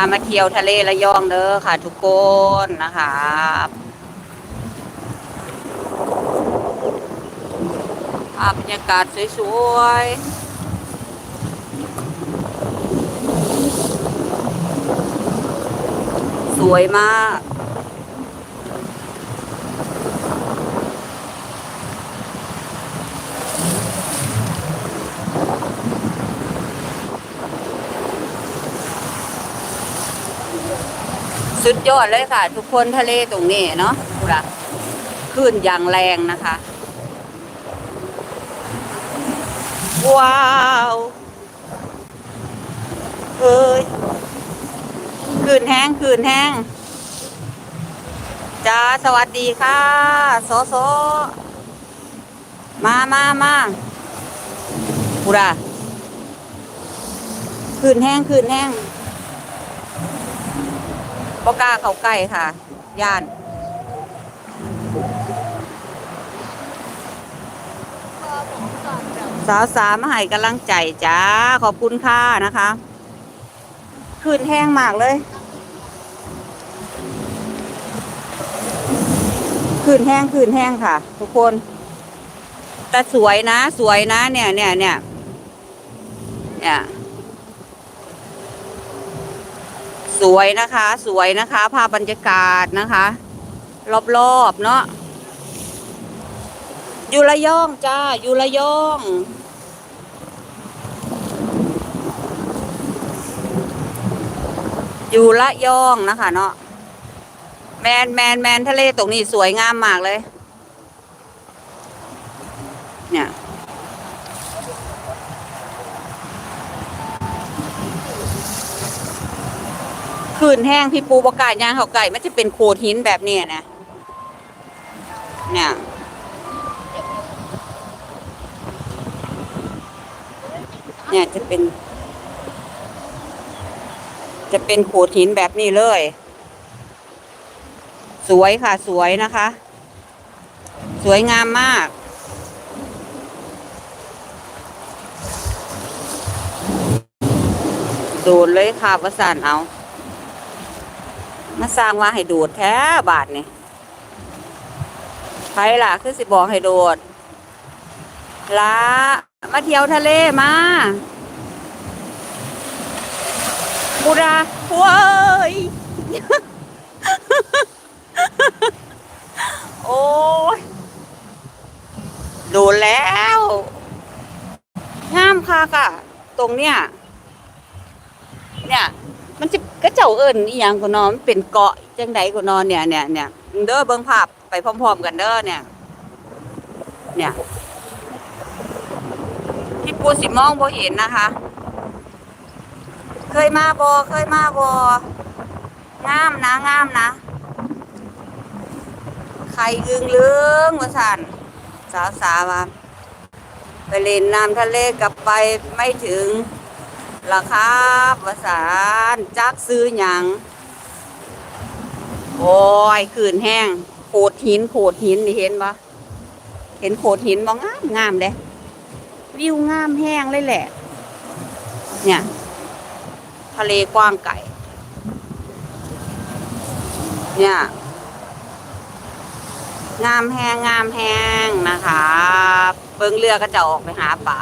ามาเที่ยวทะเลระยองเด้อค่ะ ทุกคนนะคะภาพบรรยากาศสวยๆสวยมาก สุดยอดเลยค่ะ ทุกคนทะเลตรงนี้เนาะดูละคลื่นอย่างแรงนะคะ ว้าวเอ้ยคลื่นแห้งคลื่นแห้งจ้าสวัสดีค่ะโซโซมามามากูละคลื่นแห้งคลื่นแห้ง บ่กล้าเข้าใกล้ค่ะ ย่านสาวสามมาให้กำลังใจจ้า ขอบคุณค่ะนะคะคืนแห้งมากเลยคืนแห้งคืนแห้งค่ะ ทุกคน แต่สวยนะ สวยนะ เนี่ยเนี่ยเนี่ยเนี่ย สวยนะคะ สวยนะคะภาพบรรยากาศนะคะ รอบๆเนาะอยู่ระยองจ้าอยู่ระยองอยู่ระยองนะคะเนาะแมนแมนแมนทะเลตรงนี้สวยงามมากเลย เนี่ย คืนแห้งพี่ปูประกาศยางเขาไก่มันจะเป็นโขดหินแบบนี้นะเนี่ยเนี่ยจะเป็น จะเป็นโขดหินแบบนี้เลย สวยค่ะสวยนะคะ สวยงามมากโดดเลยค่ะประสานเอา มาสร้างว่าให้โดดแท้บาทนี่ใครล่ะ คือสิบอกให้โดดละมาเที่ยวทะเลมาบุราเว้ยโอ้ยโดนแล้วงามค่ะค่ะ ตรงเนี้ยเนี่ย เจ้าเอิญอีหยังก็นอนเป็นเกาะจังใดก็นอนเนี่ยเนี่ยเนี่ยเด้อเบิ่งภาพไปพร้อมๆกันเด้อเนี่ย เนี่ยพี่ปูสิมองบ่เห็นนะคะ เคยมาบ่เคยมาบ่งามนะงามนะไข่อึงเลืองว่าสั่นสาวสาวาไปเล่นน้ำทะเลกลับไปไม่ถึง ราคาประสานจักซื้อหยังโอ้ยขืนแห้งโขดหินโขดหินนี่เห็นปะเห็นโขดหินบ่งามงามเด้วิวงามแห้งเลยแหละ เนี่ย ทะเลกว้างไก่ เนี่ย งามแห้งงามแห้งนะคะ เบิ้งเรือก็จะออกไปหาป่า